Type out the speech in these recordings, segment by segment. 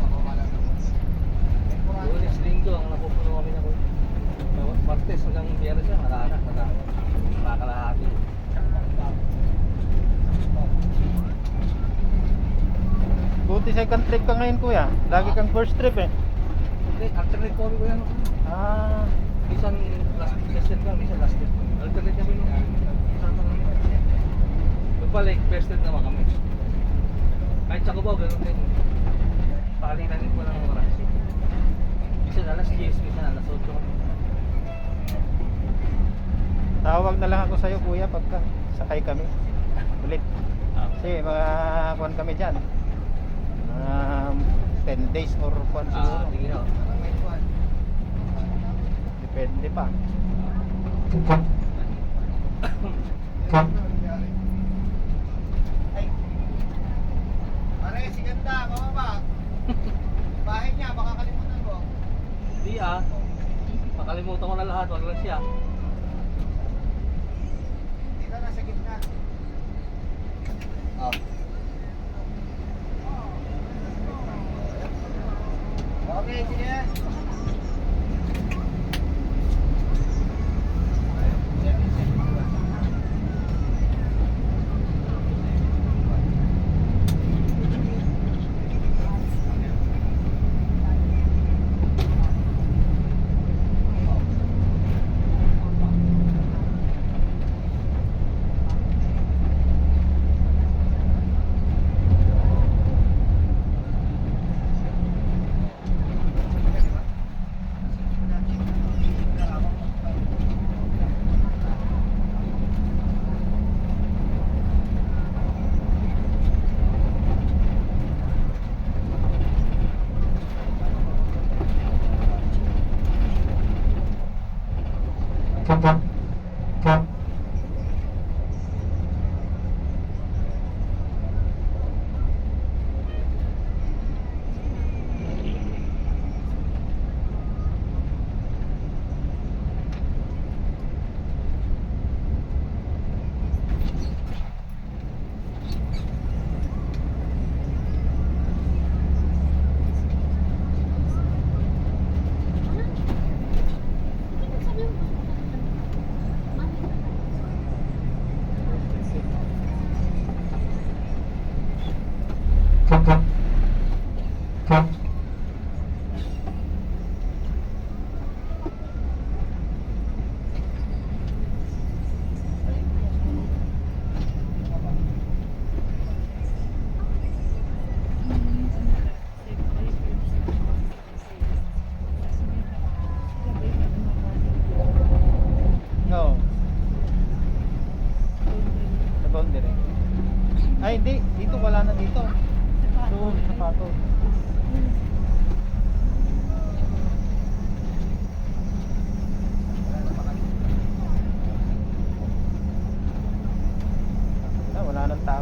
mababala na po. Temporary. Lunes, linggo ang napupuno kami na ko. Martes hanggang biyernes wala na, wala. Makakalahati. Buti second trip ka ngayon kuya. Lagi kang first trip eh. Hindi, alternate kami ko yan. Ah, Minsan last last year ka, minsan last year. Alternate kami nung first trip naman kami. Kahit sa Cubao, ganun din. Palitan din po ng oras. Minsan alas 10, minsan alas 8 kami. tawag na lang ako sa'yo kuya pagka sakay kami. Ulit. Ah. Kasi mga kuan kami dyan. Um, 10 days or kuan siguro. Ah, sige na. Parang may tuwan. Depende pa. Ay. Pare, si ganda, bababa. Bahay niya, baka kalimutan ko. Hindi ah. Makalimutan ko na lahat, wala lang siya. Dito nasa gitna. Oh. Okay, sige.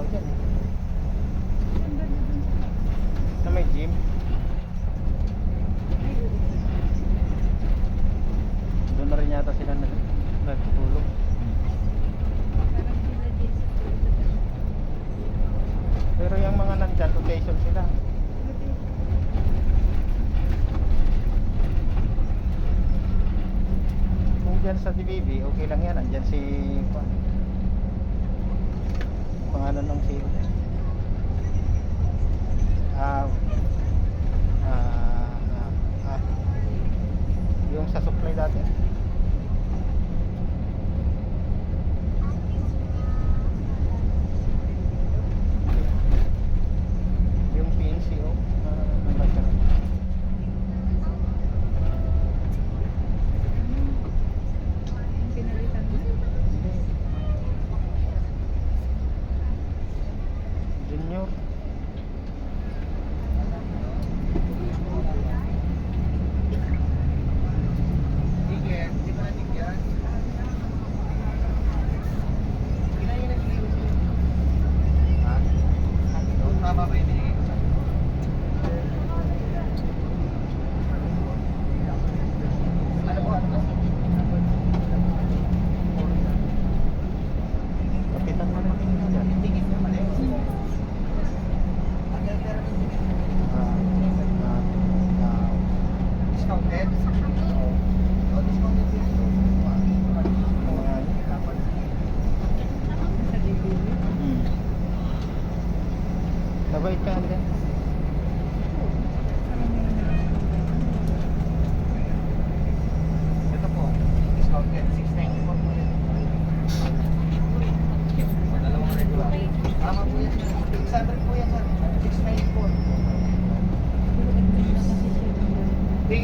Tao dyan. eh. Na may gym. Doon na rin yata sila nag nagtutulog. Pero yung mga nandyan, rotation sila. Kung dyan sa DBB, okay lang yan.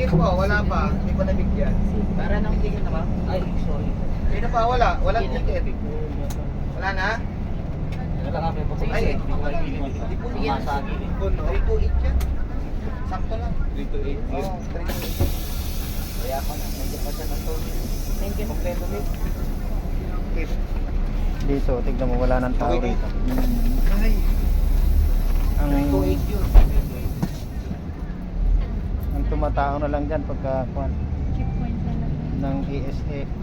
Ticket po, wala pa. Hindi pa nabigyan. Para ng ticket na ba? Ay, sorry. Hindi na pa, wala. Walang ticket. Wala na? Wala kami po. Ay, Hindi ko kayo gilid. Hindi po yan. sa gilid. 328 yan. Sakto lang. 3 to 8 Oo, 328. Kaya pa na. Medyo pa siya ng total. Thank you. Kompleto din. Okay. Dito, tignan mo, wala nang tao rito. Ay, Ang, 328 yun. Tumatao na lang dyan pagka, kuan, Checkpoint na lang. ng ASF.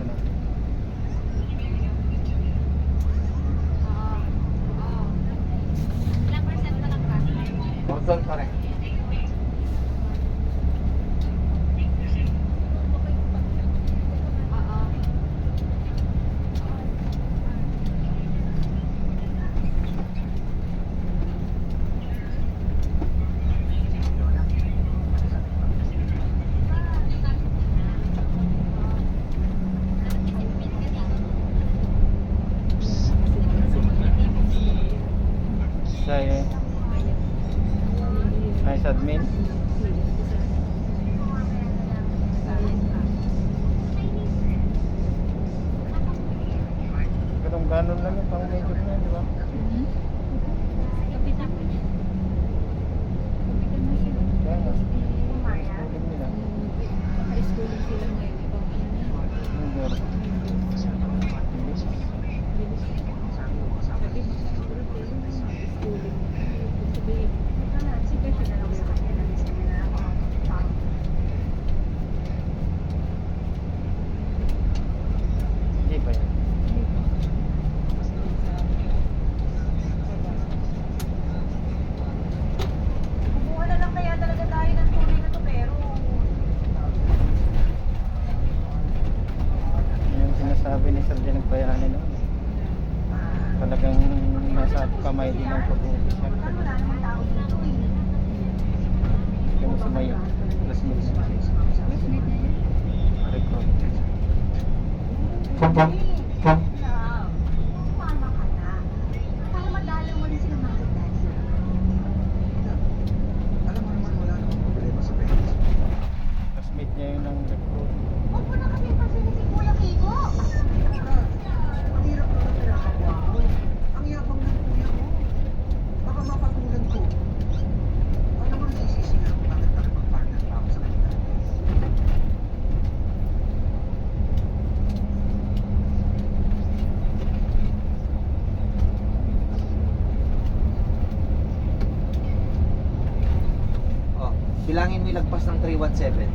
Bilangin mo yung lagpas ng 317.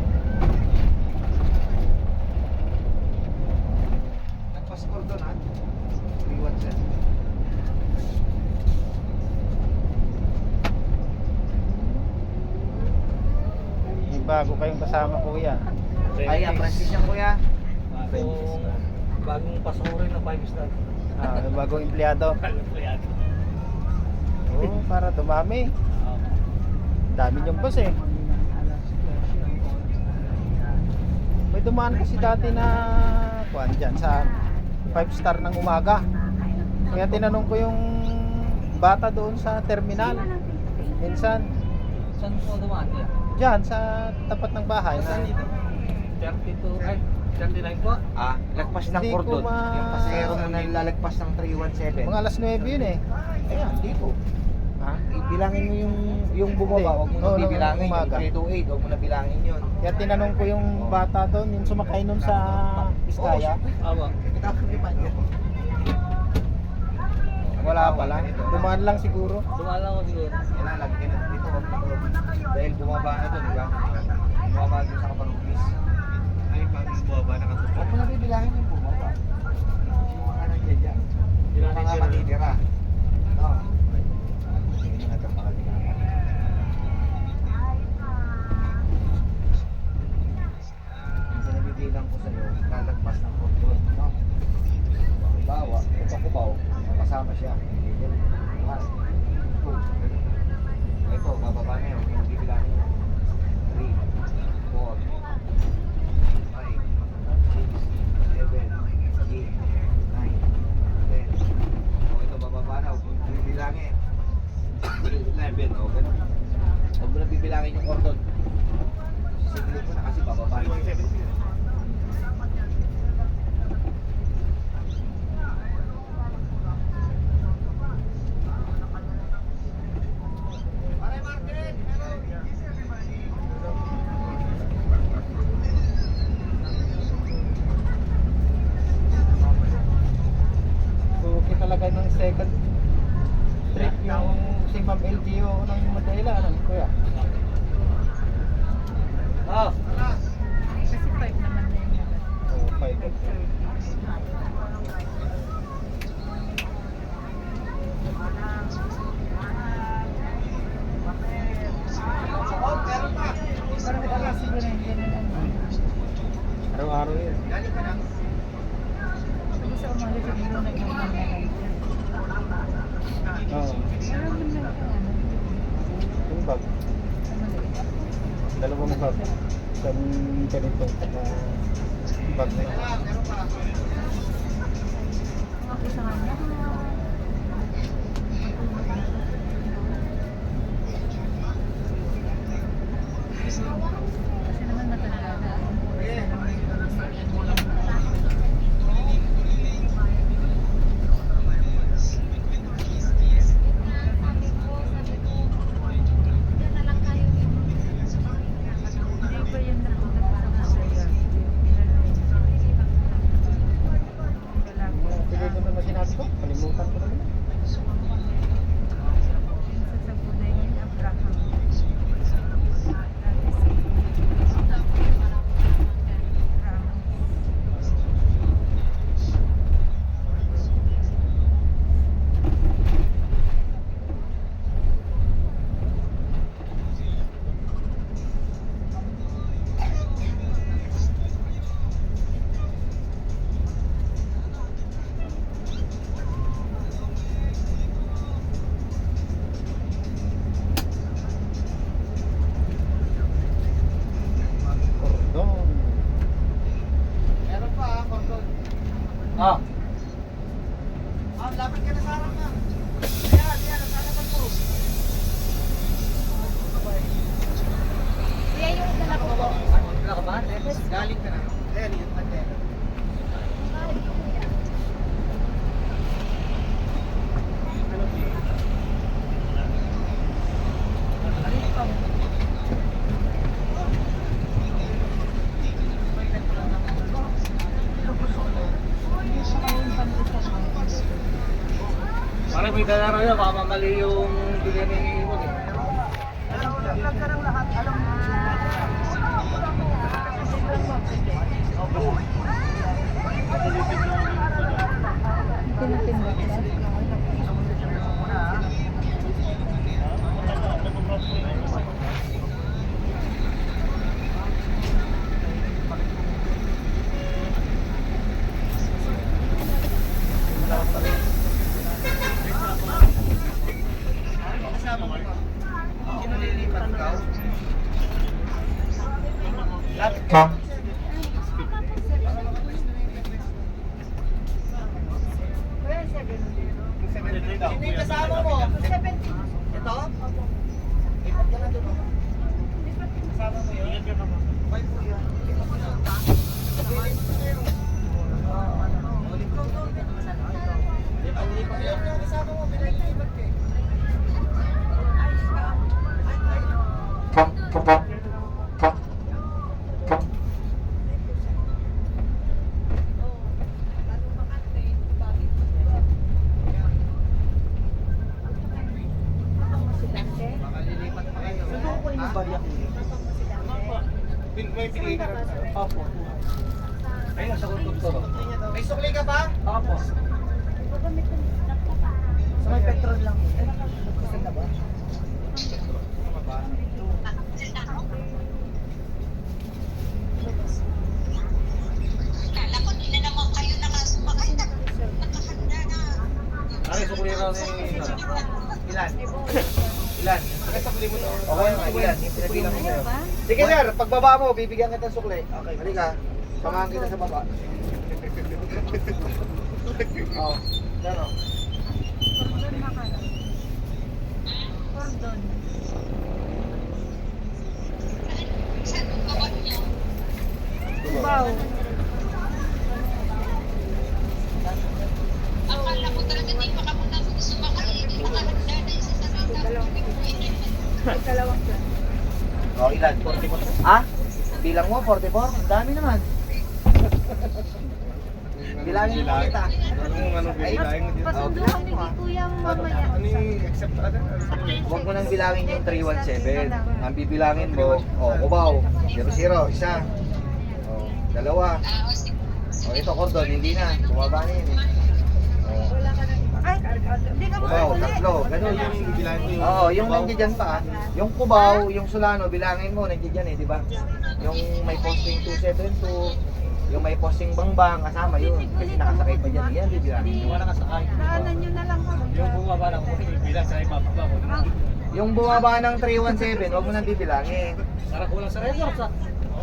Lagpas cordon ha? 317. May bago kayong kasama kuya. Ay, apprentice yan kuya. Bagong, bagong pasukin na 5 star. Ah, bagong empleyado. Empleyado. Oo, para dumami. Dami niyong boss eh. May dumaan kasi dati na kuan dyan sa 5 star ng umaga. Kaya tinanong ko yung bata doon sa terminal. Minsan. Saan po dumaan niya? Diyan, sa tapat ng bahay. Saan dito? 32, ay, 39 po? Ah, lagpas ng cordon. ma- Yung pasahero na nalalagpas ng 317. Mga alas 9 yun eh. Ayan, hindi ko. Ha? Ibilangin mo yung yung bumaba, huwag mo nang Oo, bibilangin. Yung grade 8, huwag mo na bilangin yun. Kaya tinanong ko yung bata doon, yung sumakay nun sa Biskaya. Awa. Wala pala. Dumaan lang siguro. Dumaan lang siguro. Kailangan lagi ka ng bag sa ganitong kaka bag na Thank. May dala na yun, baka mamali yung bigyan ni Iwan eh. Vlog ka ng lahat, alam mo. Pinatimbang kasi. Bye po. Ay, sukuli raw ni Ilan? Ilan? Sukli mo to. Okay, ilan? Yung pinabilang ko sa'yo. Sige sir, pagbaba mo, bibigyan kita ng sukli. Okay, halika. Samahan kita sa baba. Oo. Ano? Cordon makano. Cordon. Wow. Akala ko talaga di pa ka muna sumakay. Nakahanda na yung sasakay Dalawang namin. Dalawang plan. Oh, ilan? 44. Ah? Bilang mo, 44? Ang dami naman. Bilangin mo kita. Anong ano Ay, bibilangin mo dito? Pasundo kami ni Kuya mamaya. Ano yung accept ano? Huwag mo nang bilangin yung 317. Ang bibilangin mo, oh, kubaw. 00, isa. Oh, dalawa. Oh, ito, cordon, hindi na. Bumaba na yun eh. Oh, Wala ka na. Ay, hindi ka kubaw, makakuli. tatlo. Ganun Yung bibilangin mo yung... Oo, yung nandiyan pa. Yung kubaw, yung sulano, bilangin mo, nandiyan eh, di ba? Yung may posting 272, yung may posting bangbang, kasama yun. Kasi nakasakay pa dyan. Yan, bibilangin mo. Wala ka sakay. Daanan nyo na lang kami. Yung bumaba ng bilang sa ibababa ko. Ah, Yung bumaba ng 317, huwag mo nang bibilangin. Parang kulang sa records ah.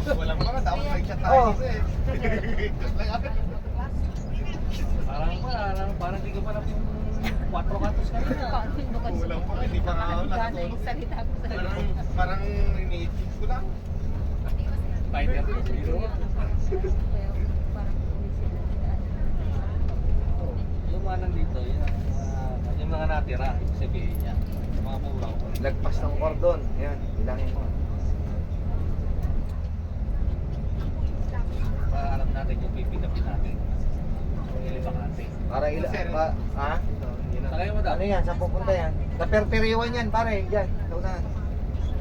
Walang mga dapat nag-chat Oo. Parang parang parang di ka pa na 4 katos ka na. Kulang pa, hindi pa. Salita ko sa Parang, parang iniisip ko lang. Fighter. Yung mga nandito, yun ang mga, yung mga natira, sabihin niya. Mga mura ko. Lagpas ng cordon. Yan, bilangin mo. Para alam natin yung pipikapin natin. Para ila, pa, ha? Sakay mo daw. Ano yan? Saan pupunta yan? Sa perperiwan yan, pare. Yan, saunahan.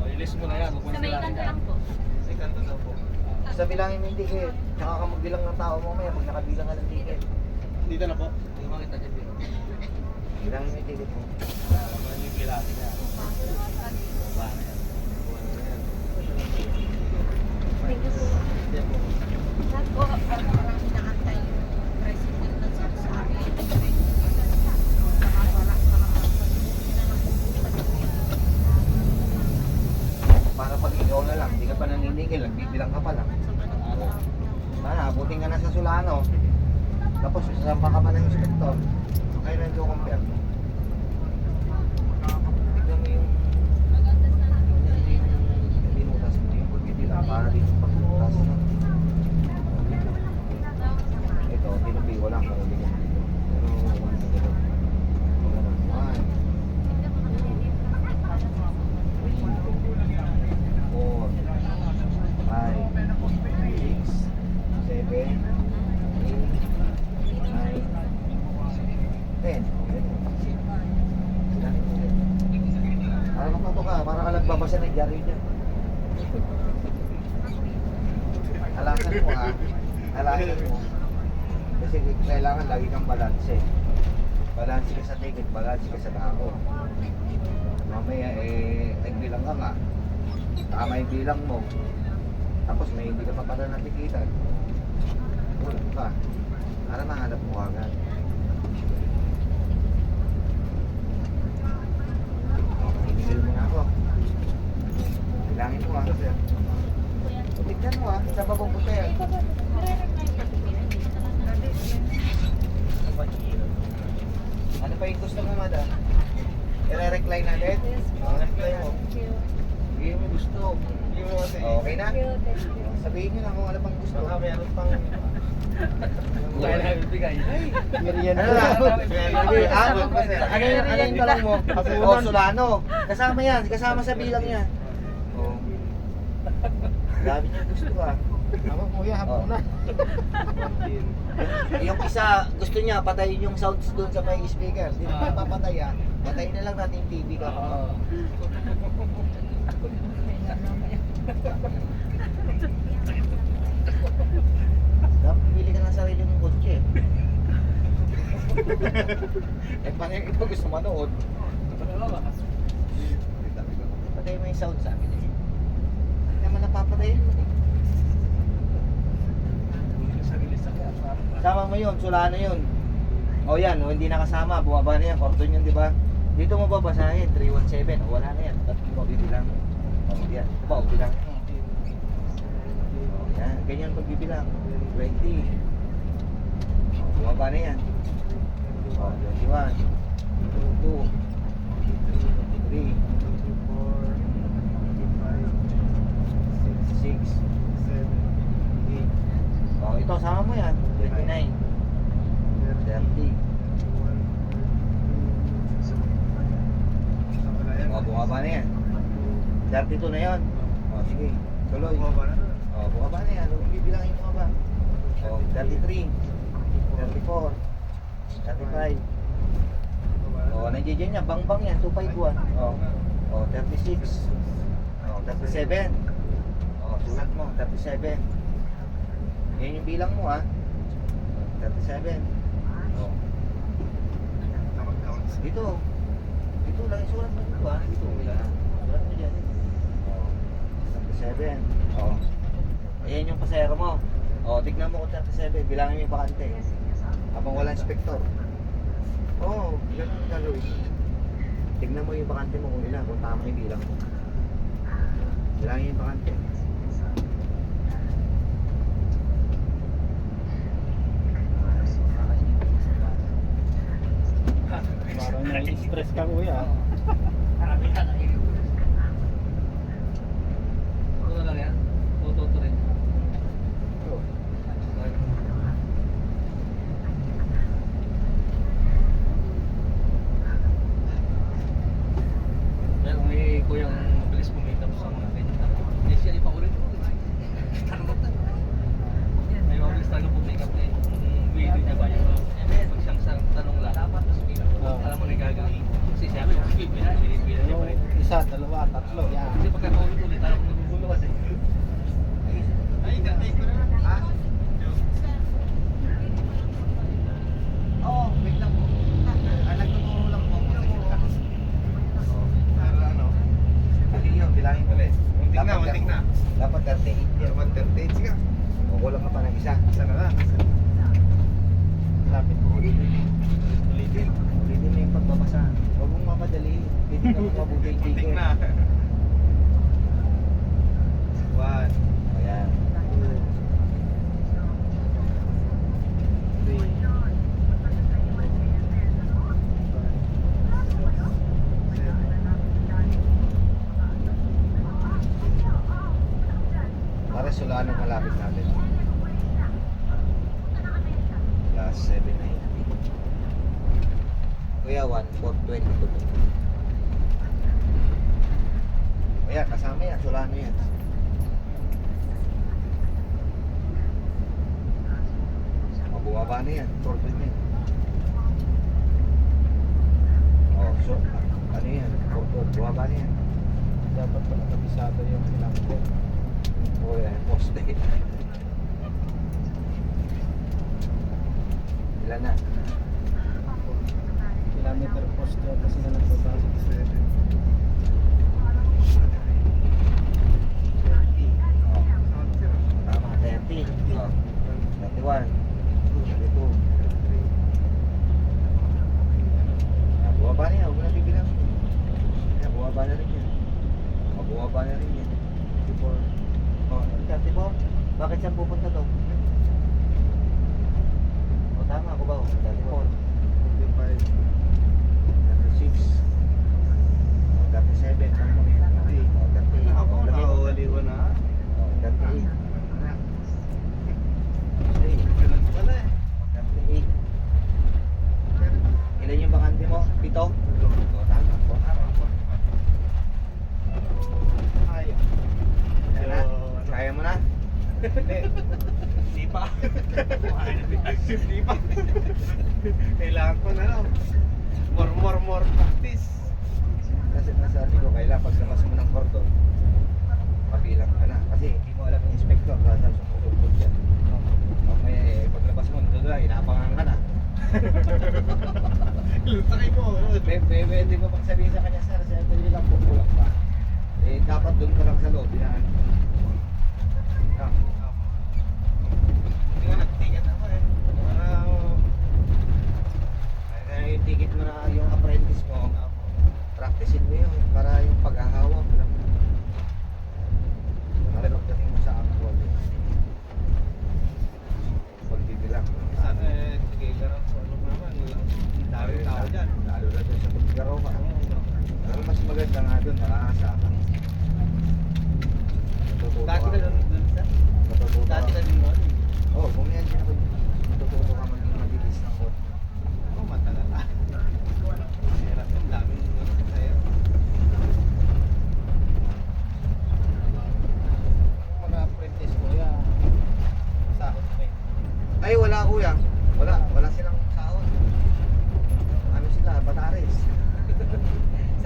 O, ilis mo na yan. Sa may bilangin kanto lang po. Sa may kanto daw po. Sa bilangin mo yung ticket. Tsaka ka magbilang ng tao mo maya pag nakabilang ka ng ticket. Dito na po. Hindi makita dyan dito. Bilangin mo yung ticket mo. Ano yung bilangin niya? Na yan. Thank you po. Hindi po. Lahat po, ah, parang inaantay yung president na sinasabi. Baka wala, baka Para pag ikaw na lang, naniningil, nagbibilang ka pa lang. Sana, abutin ka na sa Sulano. Tapos, sasama ka pa ng inspektor. Okay na yung compare. Tignan mo yung binutas mo, yung pagbibilang para dito pagbutas. Ito, tinubi ko lang kung hindi ko diaryo niya. Alasan mo ha. Alasan mo. Kasi kailangan lagi kang balanse. Balanse ka sa ticket, balanse ka sa tao. Mamaya eh, nagbilang ka nga. Tama yung bilang mo. Tapos may hindi ka pa pala natikitan. Kulang ka. Para mahanap mo agad. Tinigil mo na ako. Bilangin mo ah. Tignan mo ah, sa babang putel. Ano pa yung gusto mo, madam? I-recline natin? Ang reply mo. Hindi mo gusto. Hindi mo kasi. Okay na? Sabihin nyo na kung ano pang gusto. Baka meron pang... Kaya na bibigay. Ano ah, ano yung yung tanong mo? O, Solano. Kasama yan. Kasama sa bilang yan. Dami niya gusto ah. Ako kuya, hapon Oh. na. Yung isa, gusto niya patayin yung sounds doon sa may speaker. Hindi Ah. na papatay ah. Patayin na lang natin yung TV ka. Oo. Dapat pili ka ng sarili mong kotse. eh, paano yung iba gusto manood? Patay mo yung sound sa akin napapatayin mo. Sama mo yun, sula na yun. O yan, o hindi nakasama, bumaba na yan, cordon yun, di ba? Dito mo babasahin, 317, o wala na yan. Ba't mo bibilang? O yan, ba, o bilang. O yan, ganyan pagbibilang. 20. O, bumaba na yan. O, 21. 22. 23. 26. 8. O, ito, sama mo yan. 29. 30. O, bumaba na yan. 32 na yan. O, sige. Tuloy. O, bumaba na yan. Huwag bibilangin mo ba? O, 33. 34. 35. O, nandiyan yan. Bang-bang yan. 251. O, o 36. O, 37. O, sulat mo. 37. Yan yung bilang mo ha. 37. O. Dito. Dito lang yung sulat mo dito ha. Dito. Yan. Sulat mo dyan. O. 37. O. Ayan yung pasero mo. O, tignan mo kung 37. Bilangin mo yung bakante. Habang wala inspektor. Oo, oh, ganun gagawin. Tignan mo yung bakante mo kung ilan, kung tama yung bilang mo. Bilangin yung bakante. Nai-stress ka kuya. Marami ka na Ayan, kasama yan. Sulano yan. Mabumaba na yan. Torpe na yan. Oh, so, ano yan? Torpe, bumaba na yan. Dapat pala kabisado yung pinampo. O yan, poste. Ilan na? Kilometer poste kasi na nagpapasok. 7. 31. 32. Ah, bumaba na yan. Na bibilang. Yan, bumaba na rin yan. O, bumaba na rin yan. 34. O, 34. Bakit saan pupunta to? Yeah.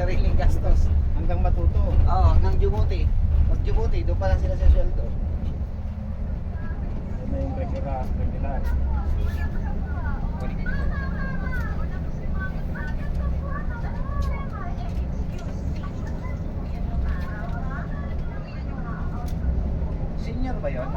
sariling gastos hanggang matuto. Oo, oh, hanggang Djibouti. Pag Djibouti, doon pa lang sila sa sweldo. Ano yung regular, regular. Senior ba yun?